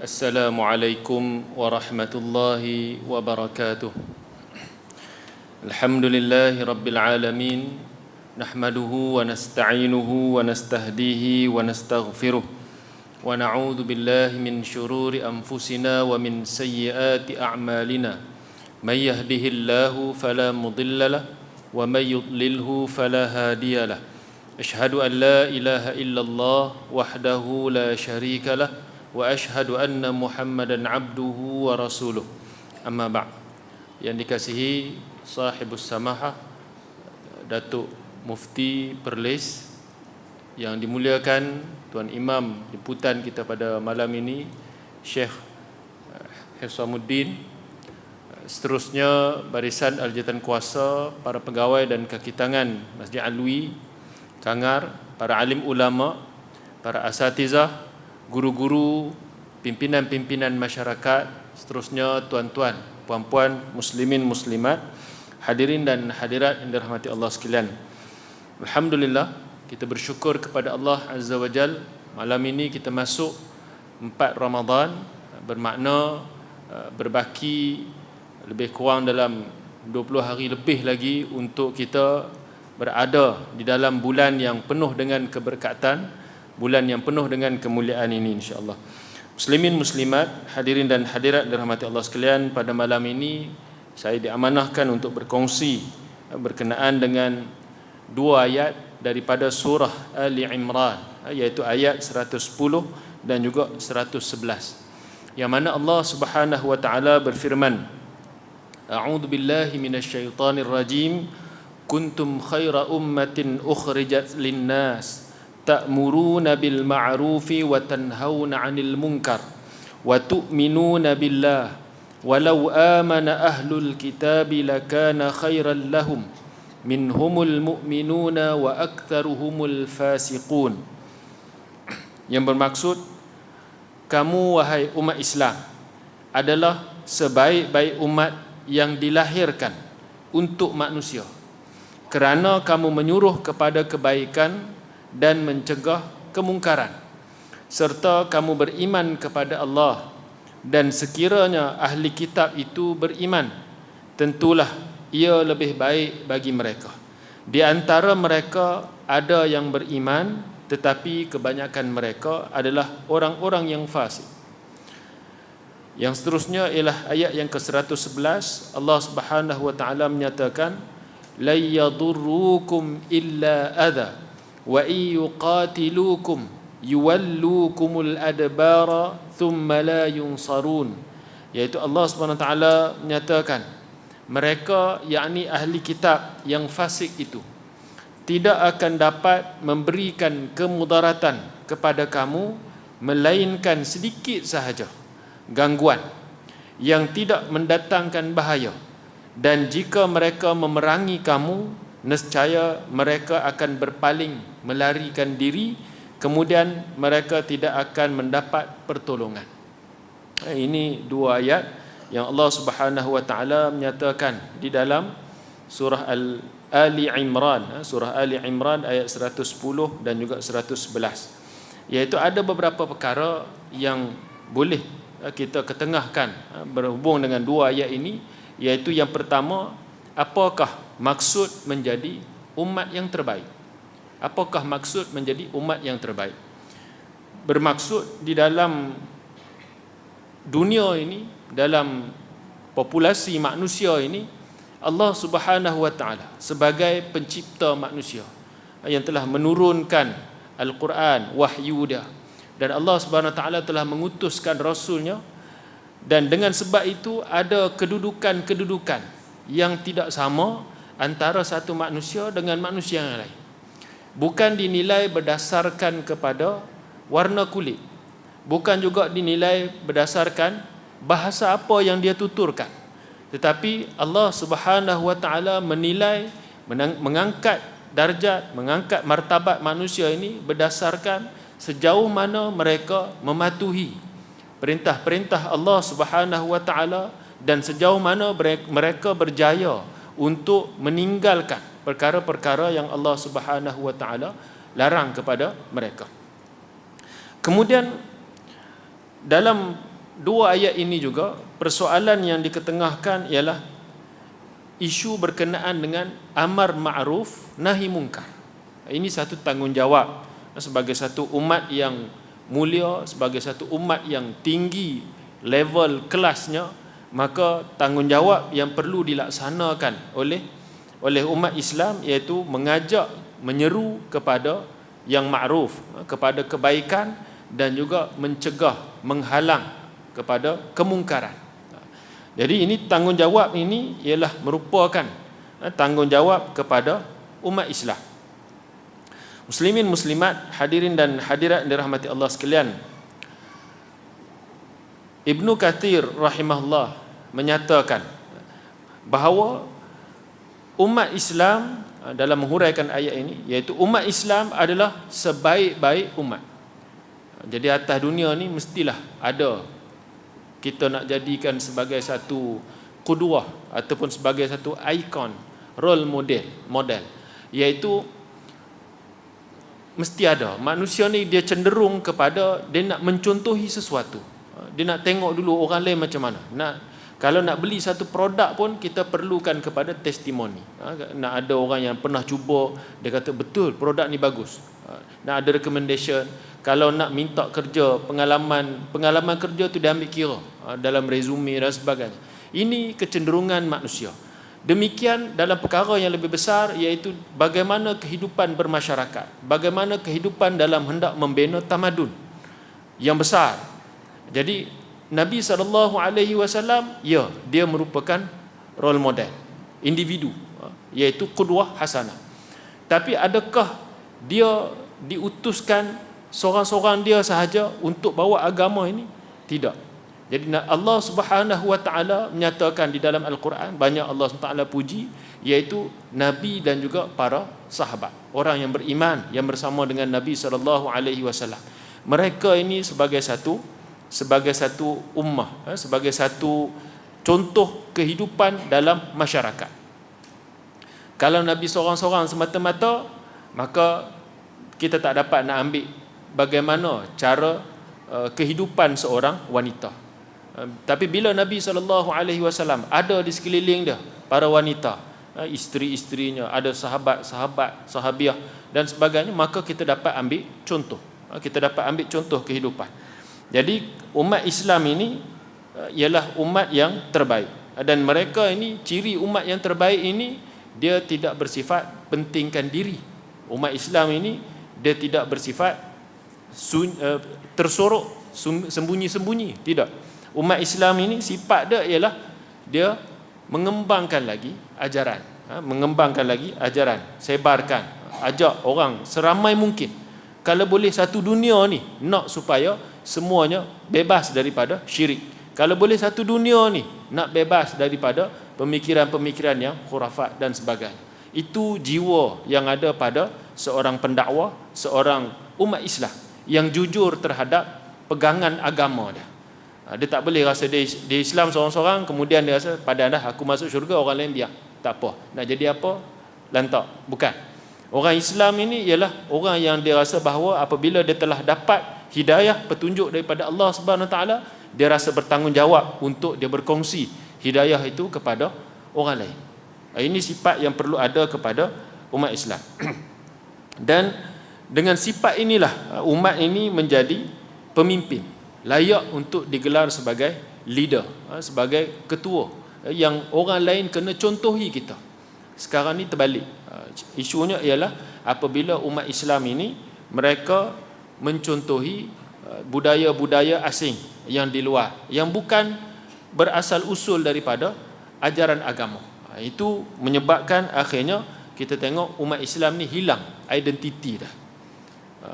السلام عليكم ورحمة الله وبركاته. الحمد لله رب العالمين نحمده ونستعينه ونستهديه ونستغفره ونعوذ بالله من شرور أنفسنا ومن سيئات أعمالنا. من يهده الله فلا مضل له ومن يضلله فلا هادي له. أشهد أن لا إله إلا الله وحده لا شريك له وأشهد أن محمدا عبده ورسوله أما بعد yang dikasihi sahibus samahah Datuk Mufti Perlis yang dimuliakan Tuan Imam liputan kita pada malam ini Syekh Hisamuddin seterusnya barisan aljatan kuasa para pegawai dan kaki tangan Masjid Alwi Kangar para alim ulama para asatizah guru-guru pimpinan-pimpinan masyarakat seterusnya tuan-tuan puan-puan muslimin muslimat hadirin dan hadirat yang dirahmati Allah sekalian. Alhamdulillah kita bersyukur kepada Allah azza wajal malam ini kita masuk 4 Ramadan bermakna uh, berbaki lebih kurang dalam 20 hari lebih lagi untuk kita berada di dalam bulan yang penuh dengan keberkatan bulan yang penuh dengan kemuliaan ini insya-Allah. Muslimin muslimat, hadirin dan hadirat dirahmati Allah sekalian, pada malam ini saya diamanahkan untuk berkongsi berkenaan dengan dua ayat daripada surah Ali Imran iaitu ayat 110 dan juga 111. Yang mana Allah Subhanahu wa taala berfirman A'udzu billahi minasyaitonir rajim kuntum khaira ummatin ukhrijat lin-nas ta'muruna bil ma'rufi wa tanhauna 'anil munkar wa tu'minuna billah walau amana ahlul kitabi lakana khairan lahum minhumul mu'minuna wa aktharuhumul fasiqun. Yang bermaksud kamu wahai umat Islam adalah sebaik-baik umat yang dilahirkan untuk manusia. Kerana kamu menyuruh kepada kebaikan dan mencegah kemungkaran serta kamu beriman kepada Allah. Dan sekiranya ahli kitab itu beriman tentulah ia lebih baik bagi mereka. Di antara mereka ada yang beriman tetapi kebanyakan mereka adalah orang-orang yang fasik. Yang seterusnya ialah ayat yang ke-111 Allah Subhanahu wa taala menyatakan la yadurrukum illa adha wa yuqatilukum yuwallukumul adbara thumma la yunsarun. Iaitu Allah Subhanahu taala menyatakan mereka yakni ahli kitab yang fasik itu tidak akan dapat memberikan kemudaratan kepada kamu melainkan sedikit sahaja gangguan yang tidak mendatangkan bahaya. Dan jika mereka memerangi kamu nescaya mereka akan berpaling melarikan diri kemudian mereka tidak akan mendapat pertolongan. Ini dua ayat yang Allah Subhanahu wa taala menyatakan di dalam surah al Ali Imran surah Ali Imran ayat 110 dan juga 111 iaitu ada beberapa perkara yang boleh kita ketengahkan berhubung dengan dua ayat ini. Iaitu yang pertama apakah maksud menjadi umat yang terbaik. Apakah maksud menjadi umat yang terbaik? Bermaksud di dalam dunia ini dalam populasi manusia ini Allah Subhanahu wa taala sebagai pencipta manusia yang telah menurunkan al-Quran wahyu dia. Dan Allah Subhanahu wa taala telah mengutuskan rasulnya. Dan dengan sebab itu ada kedudukan-kedudukan yang tidak sama antara satu manusia dengan manusia yang lain. Bukan dinilai berdasarkan kepada warna kulit. Bukan juga dinilai berdasarkan bahasa apa yang dia tuturkan. Tetapi Allah Subhanahu wa taala menilai mengangkat darjat mengangkat martabat manusia ini berdasarkan sejauh mana mereka mematuhi perintah-perintah Allah Subhanahu wa taala dan sejauh mana mereka berjaya untuk meninggalkan perkara-perkara yang Allah Subhanahu wa taala larang kepada mereka. Kemudian dalam dua ayat ini juga persoalan yang diketengahkan ialah isu berkenaan dengan amar ma'ruf nahi munkar. Ini satu tanggungjawab sebagai satu umat yang mulia, sebagai satu umat yang tinggi level kelasnya, maka tanggungjawab yang perlu dilaksanakan oleh oleh umat Islam iaitu mengajak menyeru kepada yang ma'ruf, kepada kebaikan dan juga mencegah, menghalang kepada kemungkaran. Jadi ini tanggungjawab ini ialah merupakan eh, tanggungjawab kepada umat Islam. Muslimin muslimat, hadirin dan hadirat dirahmati Allah sekalian. Ibnu Kathir rahimahullah menyatakan bahawa umat Islam eh, dalam menghuraikan ayat ini iaitu umat Islam adalah sebaik-baik umat. Jadi atas dunia ni mestilah ada kita nak jadikan sebagai satu kuduah ataupun sebagai satu ikon role model model. Iaitu mesti ada. Manusia ni dia cenderung kepada dia nak mencontohi sesuatu dia nak tengok dulu orang lain macam mana. Nak kalau nak beli satu produk pun kita perlukan kepada testimoni. Ha, nak ada orang yang pernah cuba dia kata betul produk ni bagus. Ha, nak ada recommendation. Kalau nak minta kerja pengalaman pengalaman kerja tu dia ambil kira ah, dalam resume dan sebagainya. Ini kecenderungan manusia. Demikian dalam perkara yang lebih besar iaitu bagaimana kehidupan bermasyarakat bagaimana kehidupan dalam hendak membina tamadun yang besar jadi Nabi saw ya dia merupakan role model individu ah, iaitu qudwah hasanah tapi adakah dia diutuskan seorang-seorang dia sahaja untuk bawa agama ini? Tidak. Jadi Allah Subhanahu Wa Taala menyatakan di dalam Al-Quran banyak Allah Subhanahu Taala puji iaitu nabi dan juga para sahabat, orang yang beriman yang bersama dengan Nabi sallallahu alaihi wasallam. Mereka ini sebagai satu sebagai satu ummah, eh, sebagai satu contoh kehidupan dalam masyarakat. Kalau Nabi seorang-seorang semata-mata, maka kita tak dapat nak ambil bagaimana cara uh, kehidupan seorang wanita. Uh, tapi bila Nabi wasallam ada di sekeliling dia para wanita, isteri-isterinya, ada sahabat-sahabat, sahabiah dan sebagainya, maka kita dapat ambil contoh. Kita dapat ambil contoh kehidupan. Jadi umat Islam ini uh, ialah umat yang terbaik. Dan mereka ini ciri umat yang terbaik ini dia tidak bersifat pentingkan diri. Umat Islam ini dia tidak bersifat uh, tersorok sembunyi-sembunyi tidak umat Islam ini sifat dia ialah dia mengembangkan lagi ajaran ha? mengembangkan lagi ajaran sebarkan ajak orang seramai mungkin kalau boleh satu dunia ni nak supaya semuanya bebas daripada syirik kalau boleh satu dunia ni nak bebas daripada pemikiran-pemikiran yang khurafat dan sebagainya itu jiwa yang ada pada seorang pendakwah seorang umat Islam yang jujur terhadap pegangan agama dia. Ha, dia tak boleh rasa dia, dia Islam seorang-seorang kemudian dia rasa pada dah aku masuk syurga orang lain biar. Tak apa. Nak jadi apa? Lantak. Bukan. Orang Islam ini ialah orang yang dia rasa bahawa apabila dia telah dapat hidayah petunjuk daripada Allah Subhanahu taala, dia rasa bertanggungjawab untuk dia berkongsi hidayah itu kepada orang lain. Ha, ini sifat yang perlu ada kepada umat Islam. Dan dengan sifat inilah uh, umat ini menjadi pemimpin layak untuk digelar sebagai leader uh, sebagai ketua yang orang lain kena contohi kita sekarang ni terbalik isunya ialah apabila umat Islam ini mereka mencontohi budaya-budaya asing yang di luar yang bukan berasal usul daripada ajaran agama. Itu menyebabkan akhirnya kita tengok umat Islam ni hilang identiti dah. Ha.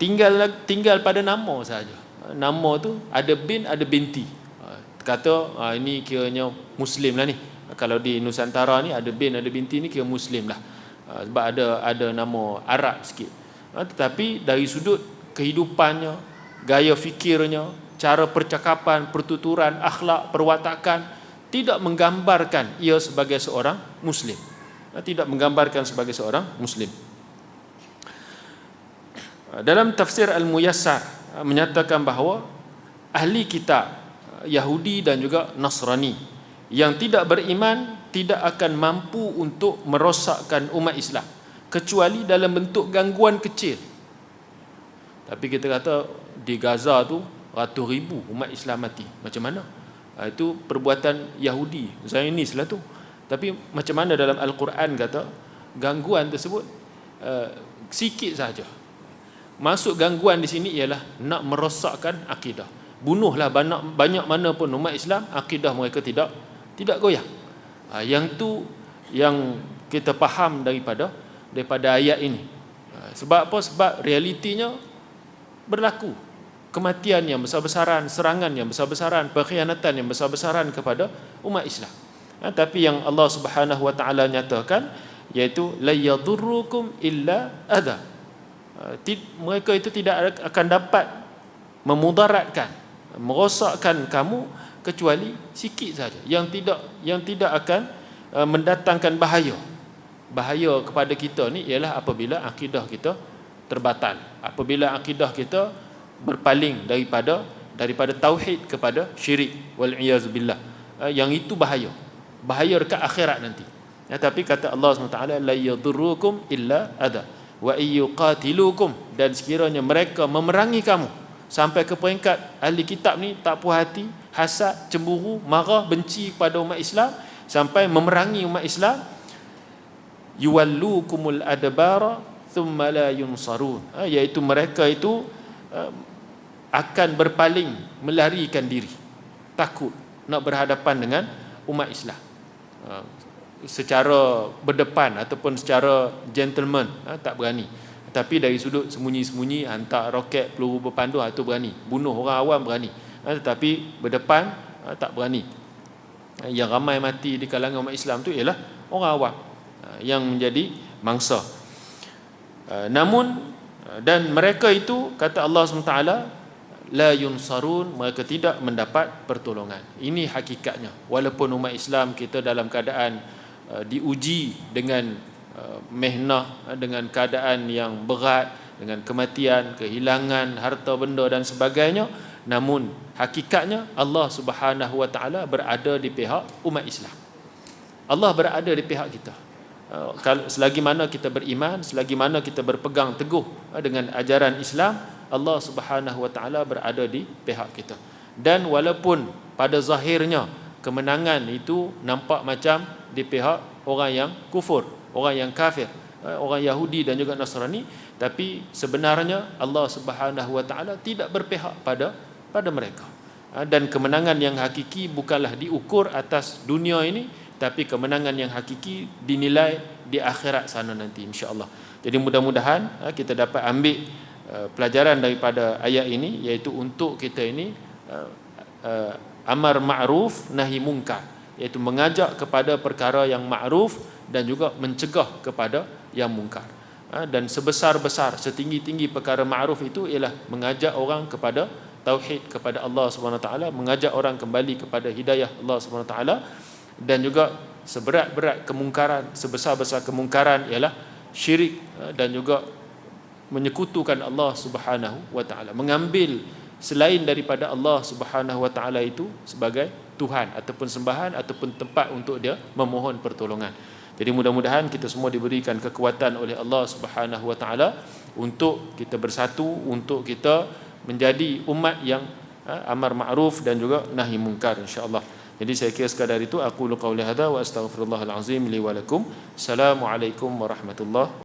tinggal tinggal pada nama saja nama tu ada bin ada binti. Kata ini kiranya muslim lah ni. Kalau di Nusantara ni ada bin ada binti ni kira muslim lah. Sebab ada ada nama Arab sikit tetapi dari sudut kehidupannya gaya fikirnya cara percakapan pertuturan akhlak perwatakan tidak menggambarkan ia sebagai seorang muslim. Tidak menggambarkan sebagai seorang muslim. Dalam tafsir Al-Muyassar menyatakan bahawa ahli kitab Yahudi dan juga Nasrani yang tidak beriman tidak akan mampu untuk merosakkan umat Islam kecuali dalam bentuk gangguan kecil. Tapi kita kata di Gaza tu ratus ribu umat Islam mati. Macam mana? Ha, itu perbuatan Yahudi Zionis lah tu. Tapi macam mana dalam Al-Quran kata gangguan tersebut? Uh, sikit saja masuk gangguan di sini ialah nak merosakkan akidah. Bunuhlah banyak banyak mana pun umat Islam akidah mereka tidak tidak goyah. Ha, yang tu yang kita faham daripada daripada ayat ini. Ha, sebab apa? Sebab realitinya berlaku. Kematian yang besar-besaran serangan yang besar-besaran pengkhianatan yang besar-besaran kepada umat Islam. Ha, tapi yang Allah Subhanahu wa taala nyatakan iaitu la yadurrukum illa ada ha, mereka itu tidak akan dapat memudaratkan merosakkan kamu kecuali sikit saja. Yang tidak yang tidak akan uh, mendatangkan bahaya bahaya kepada kita ni ialah apabila akidah kita terbatal. Apabila akidah kita berpaling daripada daripada tauhid kepada syirik wal iyaz billah. Eh, yang itu bahaya. Bahaya dekat akhirat nanti. Ya, tapi kata Allah SWT la yadurrukum illa ada wa iyyuqatilukum dan sekiranya mereka memerangi kamu sampai ke peringkat ahli kitab ni tak puas hati hasad cemburu marah benci kepada umat Islam sampai memerangi umat Islam yuwallukumul adbara thumma la yunsarun. Ha, iaitu mereka itu uh, akan berpaling melarikan diri. Takut nak berhadapan dengan umat Islam. Uh, secara berdepan ataupun secara gentleman uh, tak berani. Tapi dari sudut sembunyi-sembunyi hantar roket peluru berpandu itu berani. Bunuh orang awam berani. Tetapi berdepan tak berani. Yang ramai mati di kalangan umat Islam tu ialah orang awam yang menjadi mangsa. Uh, namun uh, dan mereka itu kata Allah SWT la yunsarun mereka tidak mendapat pertolongan. Ini hakikatnya. Walaupun umat Islam kita dalam keadaan diuji dengan mehnah dengan keadaan yang berat dengan kematian, kehilangan harta benda dan sebagainya namun hakikatnya Allah Subhanahu Wa Taala berada di pihak umat Islam. Allah berada di pihak kita. Uh, selagi mana kita beriman selagi mana kita berpegang teguh uh, dengan ajaran Islam Allah Subhanahu wa taala berada di pihak kita. Dan walaupun pada zahirnya kemenangan itu nampak macam di pihak orang yang kufur orang yang kafir uh, orang Yahudi dan juga Nasrani tapi sebenarnya Allah Subhanahu wa taala tidak berpihak pada pada mereka. Dan kemenangan yang hakiki bukanlah diukur atas dunia ini tapi kemenangan yang hakiki dinilai di akhirat sana nanti insya-Allah. Jadi mudah-mudahan ha, kita dapat ambil uh, pelajaran daripada ayat ini iaitu untuk kita ini uh, amar ma'ruf nahi munkar iaitu mengajak kepada perkara yang ma'ruf dan juga mencegah kepada yang mungkar. Dan sebesar-besar setinggi-tinggi perkara ma'ruf itu ialah mengajak orang kepada tauhid kepada Allah Subhanahu taala, mengajak orang kembali kepada hidayah Allah Subhanahu taala dan juga seberat-berat kemungkaran sebesar-besar kemungkaran ialah syirik eh, dan juga menyekutukan Allah Subhanahu wa taala mengambil selain daripada Allah Subhanahu wa taala itu sebagai tuhan ataupun sembahan ataupun tempat untuk dia memohon pertolongan. Jadi mudah-mudahan kita semua diberikan kekuatan oleh Allah Subhanahu wa taala untuk kita bersatu untuk kita menjadi umat yang eh, amar ma'ruf dan juga nahi mungkar insya-Allah. Jadi saya kira sekadar itu aku qauli hada wa astaghfirullahal azim li wa lakum. Assalamualaikum warahmatullahi